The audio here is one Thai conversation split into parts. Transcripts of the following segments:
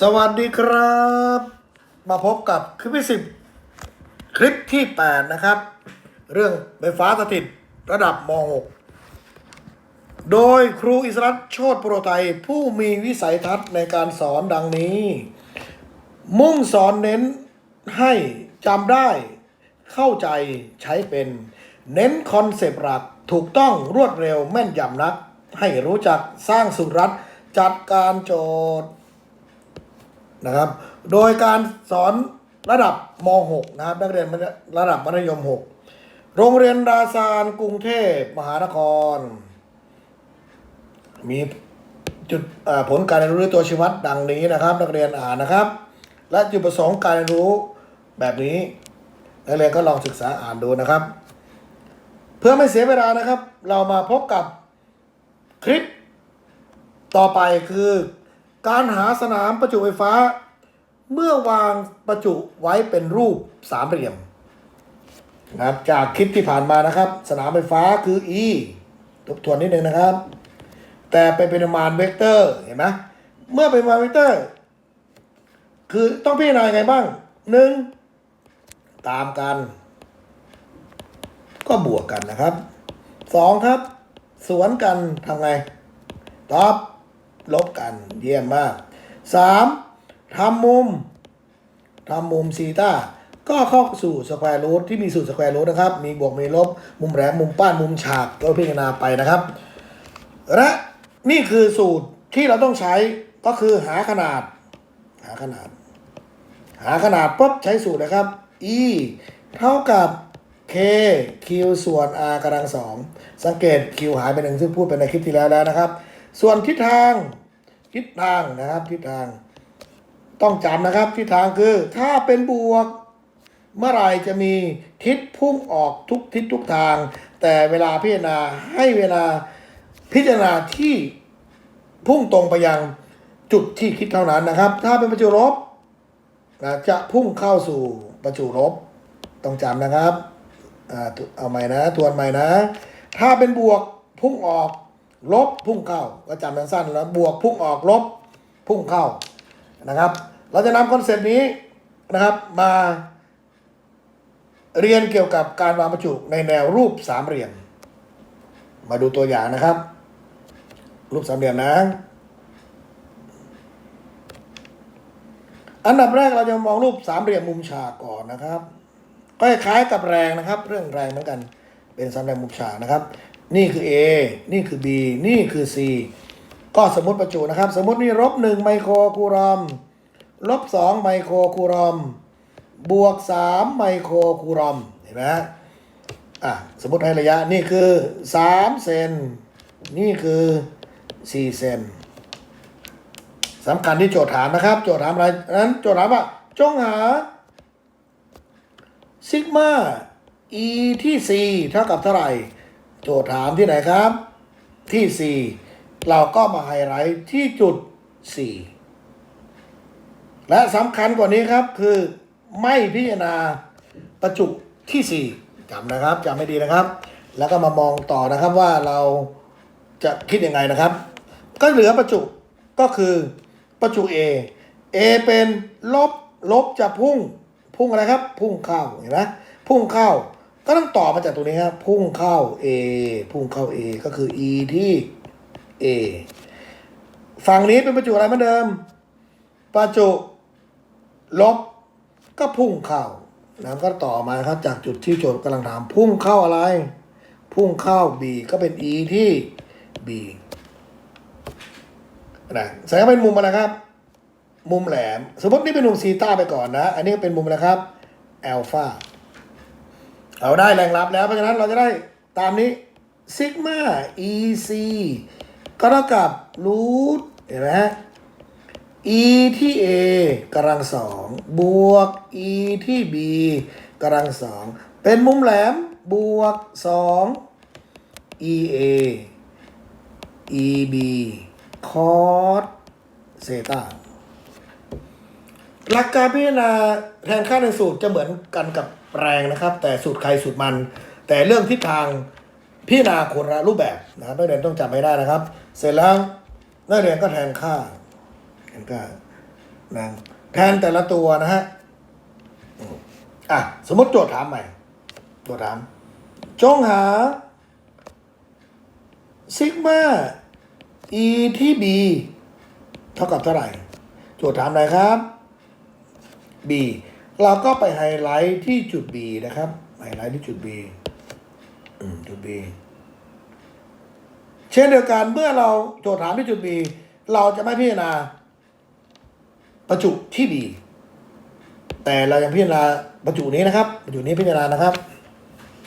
สวัสดีครับ มาพบกับคลิปที่สิบคลิปที่8นะครับ เรื่องไฟฟ้าสถิตระดับม .6 โดยครูอิสรัตโชตโปรไตยผู้มีวิสัยทัศน์ในการสอนดังนี้ มุ่งสอนเน้นให้จำได้ เข้าใจใช้เป็น เน้นคอนเซปต์หลักถูกต้องรวดเร็วแม่นยำนัก ให้รู้จักสร้างสุรัฐจัดการโจทย์ นะครับ โดยการสอนระดับม .6 นะครับนักเรียนระดับมัธยม 6 โรงเรียนดาซานกรุงเทพมหานคร มีจุดผลการเรียนรู้ตัวชี้วัดดังนี้นะครับ นักเรียนอ่านนะครับ และจุดประสงค์การเรียนรู้แบบนี้นักเรียนก็ลองศึกษาอ่านดูนะครับ เพื่อไม่เสียเวลานะครับ เรามาพบกับคลิปต่อไปคือ การหาสนามประจุไฟฟ้า เมื่อวางประจุไว้เป็นรูปสามเหลี่ยมนะครับจากคลิปที่ผ่านมานะครับ สนามไฟฟ้าคือ E ทบทวนนิดนึงนะครับ แต่เป็นเป็นประมาณเวกเตอร์เห็นไหมเมื่อเป็นประมาณเวกเตอร์ คือต้องพิจารณาไงบ้างหนึ่งตามกัน ก็บวกกันนะครับสองครับ สวนกันทำไงตอบ ลบกันเยี่ยมมากสามทำมุมทำมุมซีตาก็เข้าสู่สแควร์รูทที่มีสูตรสแควร์รูทนะครับ มีบวกมีลบ มุมแหลมมุมป้านมุมฉากก็พิจารณาไปนะครับ และนี่คือสูตรที่เราต้องใช้ก็คือหาขนาด หาขนาด หาขนาดปุ๊บใช้สูตรนะครับ e เท่ากับ k q ส่วน r กำลังสองสังเกต q หายไปหนึ่งซึ่งพูดไปในคลิปที่แล้วแล้วนะครับ ส่วนทิศทางทิศทางนะครับทิศทาง ต้องจำนะครับทิศทางคือถ้าเป็นบวก เมื่อไรจะมีทิศพุ่งออกทุกทิศทุกทาง แต่เวลาพิจารณาให้เวลาพิจารณาที่พุ่งตรงไปยังจุดที่คิดเท่านั้นนะครับ ถ้าเป็นประจุลบนะจะพุ่งเข้าสู่ประจุลบ ต้องจำนะครับอเอาใหม่นะ ทวนใหม่นะ ถ้าเป็นบวกพุ่งออก ลบพุ่งเข้าก็จำสั้นๆแล้วบวกพุ่งออกลบพุ่งเข้านะครับ เราจะนำคอนเซปต์นี้นะครับมาเรียนเกี่ยวกับการวางประจุในแนวรูปสามเหลี่ยม มาดูตัวอย่างนะครับ รูปสามเหลี่ยมนะ อันดับแรกเราจะมองรูปสามเหลี่ยมมุมฉากก่อนนะครับ ก็คล้ายกับแรงนะครับ เรื่องแรงเหมือนกัน เป็นสามเหลี่ยมมุมฉากนะครับ นี่คือ A นี่คือ B นี่คือ C ก็สมมติประจุนะครับ สมมตินี่ลบหนึ่งไมโครคูลอมลบสองไมโครคูลอมบวกสามไมโครคูลอมเห็นไหมฮะอะสมมติให้ระยะนี่คือสามเซนนี่คือสี่เซนสำคัญที่โจทย์ถามนะครับ โจทย์ถามอะไรนั้นโจทย์ถามว่าจงหาซิกมา e ที่ c เท่ากับเท่าไหร่ โจทย์ถามที่ไหนครับ ที่ c เราก็มาไฮไลท์ที่จุด c และสำคัญกว่านี้ครับคือไม่พิจารณาประจุที่ 4จำนะครับจำไม่ดีนะครับ แล้วก็มามองต่อนะครับว่าเราจะคิดยังไงนะครับ ก็เหลือประจุก็คือประจุ A A เป็นลบลบจะพุ่ง พุ่งอะไรครับ พุ่งเข้าเห็นไหมพุ่งเข้า ก็ต้องต่อมาจากตรงนี้ครับ พุ่งเข้า A พุ่งเข้า A ก็คือ E ที่ A ฝั่งนี้เป็นประจุอะไรเหมือนเดิม ประจุลบก็พุ่งเข้าแล้วก็ต่อมาครับจากจุดที่โจทย์กำลังถาม พุ่งเข้าอะไร พุ่งเข้า B ก็เป็น E ที่ B นะแสดงว่าเป็นมุมอะไรครับ มุมแหลม สมมตินี่เป็นมุมซีต้าไปก่อนนะ อันนี้เป็นมุมอะครับแอลฟา เอาได้แรงรับแล้วเพราะฉะนั้นเราจะได้ตามนี้ซิกมาอีซีก็เท่ากับรูทเห็นไหมฮะ e ที่ a กำลังสองบวก e ที่ b กำลังสองเป็นมุมแหลมบวกสอง e a e b คอสเซตาหลักการพิจารณาแทนค่าในสูตรจะเหมือนกันกับ แรงนะครับ แต่สูตรใครสูตรมัน แต่เรื่องทิศทางพิจารณาคนละรูปแบบนะครับนักเรียนต้องจำให้ได้นะครับ เสร็จแล้วนักเรียนก็แทนค่าแทนค่านะแทนแต่ละตัวนะฮะอะสมมติโจทย์ถามใหม่โจทย์ถาม จงหาซิกมาอีที่ b เท่ากับเท่าไหร่ โจทย์ถามอะไรครับ b เราก็ไปไฮไลท์ที่จุด b นะครับ ไฮไลท์ที่จุด b อืมจุด b เช่นเดียวกันเมื่อเราโจทย์ถามที่จุด b เราจะไม่พิจารณา ประจุที่ b แต่เรายังพิจารณาประจุนี้นะครับประจุนี้พิจารณานะครับ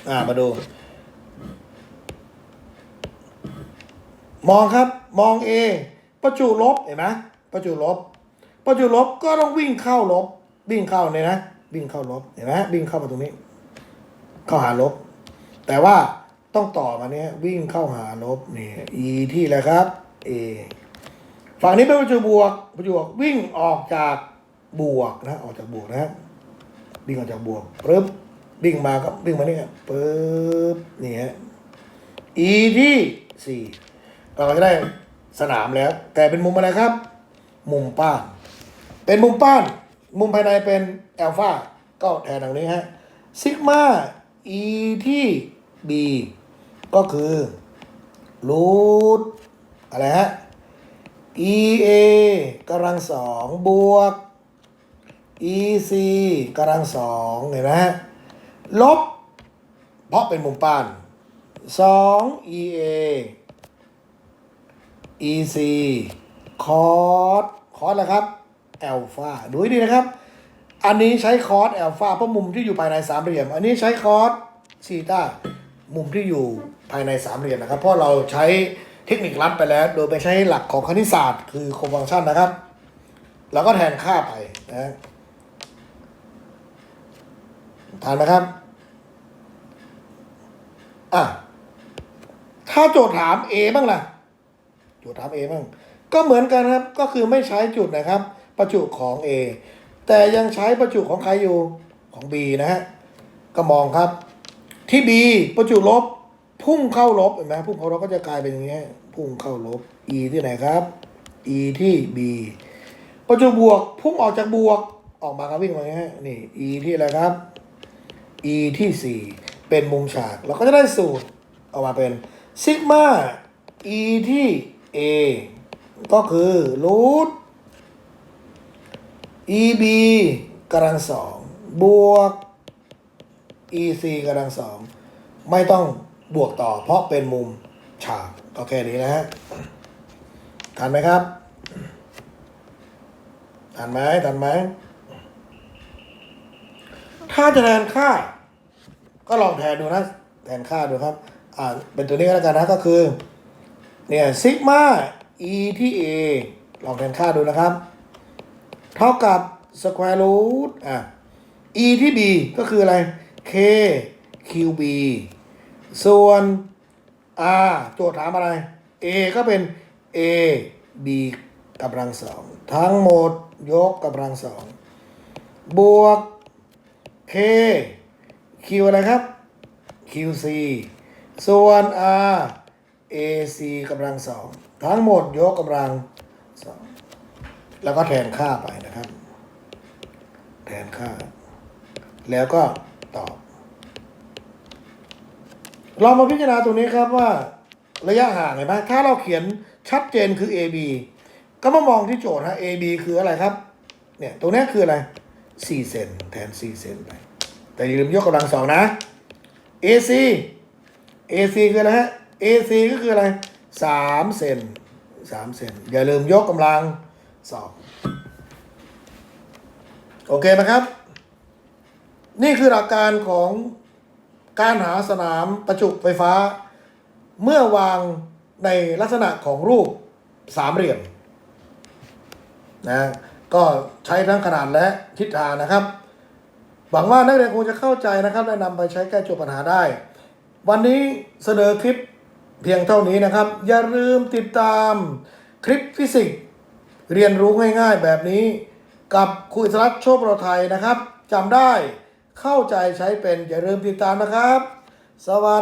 อ่ามาดู มองครับมอง A ประจุลบเห็นไหมประจุลบ ประจุลบก็ต้องวิ่งเข้าลบ วิ่งเข้าเนี่ยนะวิ่งเข้าลบเห็นไหมวิ่งเข้ามาตรงนี้ เข้าหาลบ แต่ว่าต้องต่อมาเนี้ยวิ่งเข้าหาลบนี่ E ที่อะไรครับ A ฝั่งนี้เป็นประจุบวกประจุบวกวิ่งออกจากบวกนะ ออกจากบวกนะวิ่งออกจากบวกปึ๊บวิ่งมาก็วิ่งมาเนี่ยปึ๊บนี่ฮะ E ที่สี่เราก็จะได้สนามแล้ว แต่เป็นมุมอะไรครับ มุมป้าน เป็นมุมป้าน มุมภายในเป็นแอลฟาก็แทนตรงนี้ฮะซิกมา E ที่ B ก็คือรูทอะไรฮะ EA กำลังสองบวก EC กำลังสองเห็นไหมฮะลบ เพราะเป็นมุมป้านสอง EA EC คอสคอสอะไรครับ แอลฟาดูให้ดีนะครับ อันนี้ใช้คอสแอลฟาเพราะมุมที่อยู่ภายในสามเหลี่ยม อันนี้ใช้คอสซีตามุมที่อยู่ภายในสามเหลี่ยมนะครับ เพราะเราใช้เทคนิคลัดไปแล้ว โดยไปใช้หลักของคณิตศาสตร์คือโคฟังชันนะครับ แล้วก็แทนค่าไปนะทานไหมครับ อะ ถ้าโจทย์ถาม A บ้างล่ะ โจทย์ถาม A บ้าง ก็เหมือนกันครับ ก็คือไม่ใช้จุดนะครับ ประจุของ A แต่ยังใช้ประจุของใครอยู่ของ B นะฮะก็มองครับที่ B ประจุลบพุ่งเข้าลบเห็นไหมพุ่งเข้าลบก็จะกลายเป็นอย่างเงี้ยพุ่งเข้าลบ E ที่ไหนครับ E ที่ B ประจุบวกพุ่งออกจากบวกออกมาครับวิ่งมาอย่างเงี้ยนี่ E ที่อะไรครับ E ที่ 4 เป็นมุมฉากเราก็จะได้สูตรออกมาเป็นซิกมา E ที่ A ก็คือรูท EB กำลังสองบวก EC กำลังสองไม่ต้องบวกต่อเพราะเป็นมุมฉากก็แค่นี้นะฮะทันไหมครับทันไหมทันไหมถ้าจะแทนค่า ก็ลองแทนดูนะ แทนค่าดูครับ อ่าเป็นตัวนี้ก็แล้วกันนะก็คือ เนี่ยซิกมา e ที่ a ลองแทนค่าดูนะครับ เท่ากับ square root อะ e ที่ b ก็คืออะไร k qb ส่วน r โจทย์ถามอะไร a ก็เป็น a b กำลังสอง ทั้งหมดยกกำลังสอง บวก k q อะไรครับ qc ส่วน r ac กำลังสอง ทั้งหมดยกกำลังสอง แล้วก็แทนค่าไปนะครับ แทนค่า แล้วก็ตอบ เรามาพิจารณาตรงนี้ครับว่า ระยะห่างเห็นไหมถ้าเราเขียนชัดเจนคือ AB ก็มามองที่โจทย์ฮะ AB คืออะไรครับ เนี่ย ตรงนี้คืออะไร 4 เซนแทน 4 เซนไป แต่อย่าลืมยกกำลังสองนะ AC AC คืออะไรฮะ AC ก็คืออะไร 3 เซน3 เซนอย่าลืมยกกำลัง สองโอเคไหมครับ นี่คือหลักการของการหาสนามประจุไฟฟ้า เมื่อวางในลักษณะของรูปสามเหลี่ยมนะก็ใช้ทั้งขนาดและทิศทางนะครับ หวังว่านักเรียนคงจะเข้าใจนะครับและนำไปใช้แก้โจทย์ปัญหาได้ วันนี้เสนอคลิปเพียงเท่านี้นะครับ อย่าลืมติดตามคลิปฟิสิกส์ เรียนรู้ง่ายๆแบบนี้ กับคุยสรัตน์โชคปรไทยนะครับจำได้เข้าใจใช้เป็นอย่าลืมติดตามนะครับ สวัสดี